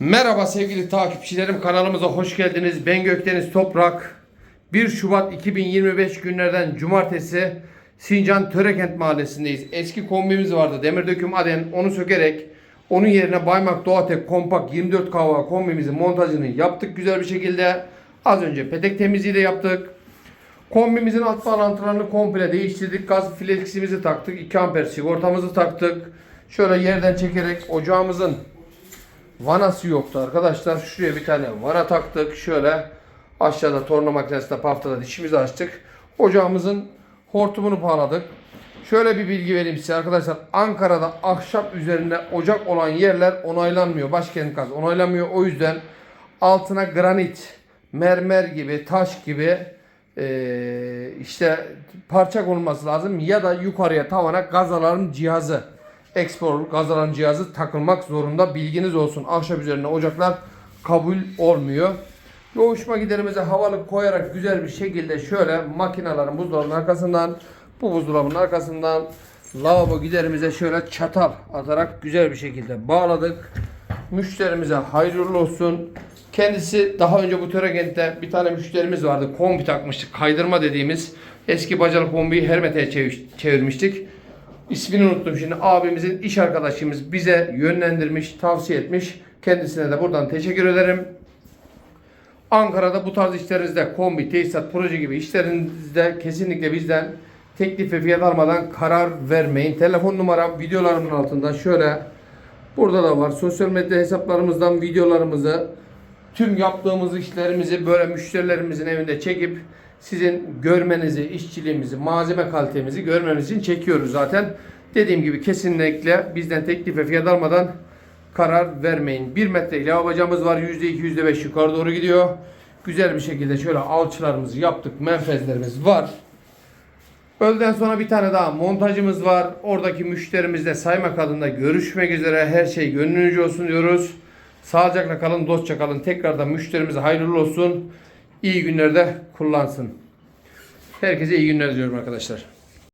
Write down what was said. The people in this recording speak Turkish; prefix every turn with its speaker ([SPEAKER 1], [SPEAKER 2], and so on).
[SPEAKER 1] Merhaba sevgili takipçilerim kanalımıza hoş geldiniz. Ben Gökdeniz Toprak. 1 Şubat 2025 günlerden cumartesi Sincan Törekent mahallesindeyiz. Eski kombimiz vardı demir döküm aden onu sökerek onun yerine Baymak Doğatek kompakt 24 kava kombimizin montajını yaptık güzel bir şekilde. Az önce petek temizliği de yaptık. Kombimizin alt bağlantılarını komple değiştirdik. Gaz fleximizi taktık. 2 amper sigortamızı taktık. Şöyle yerden çekerek ocağımızın vanası yoktu arkadaşlar. Şuraya bir tane vana taktık. Şöyle aşağıda torna makinesinde paftada dişimizi açtık. Ocağımızın hortumunu bağladık. Şöyle bir bilgi vereyim size arkadaşlar. Ankara'da ahşap üzerinde ocak olan yerler onaylanmıyor. Başkent gaz onaylanmıyor. O yüzden altına granit, mermer gibi, taş gibi eee, işte parça konulması lazım. Ya da yukarıya tavana gaz alarm cihazı Expor gaz alarm cihazı takılmak zorunda. Bilginiz olsun. Ahşap üzerine ocaklar kabul olmuyor. Yoğuşma giderimize havalı koyarak güzel bir şekilde şöyle makinelerin buzdolabının arkasından bu buzdolabının arkasından lavabo giderimize şöyle çatal atarak güzel bir şekilde bağladık. Müşterimize hayırlı olsun. Kendisi daha önce bu Töregent'te bir tane müşterimiz vardı. Kombi takmıştık. Kaydırma dediğimiz eski bacalı kombiyi Hermet'e çevir- çevirmiştik. İsmini unuttum şimdi. Abimizin iş arkadaşımız bize yönlendirmiş, tavsiye etmiş. Kendisine de buradan teşekkür ederim. Ankara'da bu tarz işlerinizde kombi, tesisat, proje gibi işlerinizde kesinlikle bizden teklif ve fiyat almadan karar vermeyin. Telefon numaram videolarımın altında şöyle burada da var. Sosyal medya hesaplarımızdan videolarımızı tüm yaptığımız işlerimizi böyle müşterilerimizin evinde çekip sizin görmenizi, işçiliğimizi, malzeme kalitemizi görmeniz için çekiyoruz zaten. Dediğim gibi kesinlikle bizden teklif ve fiyat almadan karar vermeyin. 1 metre lavabacamız var. %2, %5 yukarı doğru gidiyor. Güzel bir şekilde şöyle alçılarımızı yaptık. Menfezlerimiz var. Öğleden sonra bir tane daha montajımız var. Oradaki müşterimizle saymak adında görüşmek üzere. Her şey gönlünüzce olsun diyoruz. Sağlıcakla kalın, dostça kalın. Tekrardan müşterimize hayırlı olsun. İyi günlerde kullansın. Herkese iyi günler diliyorum arkadaşlar.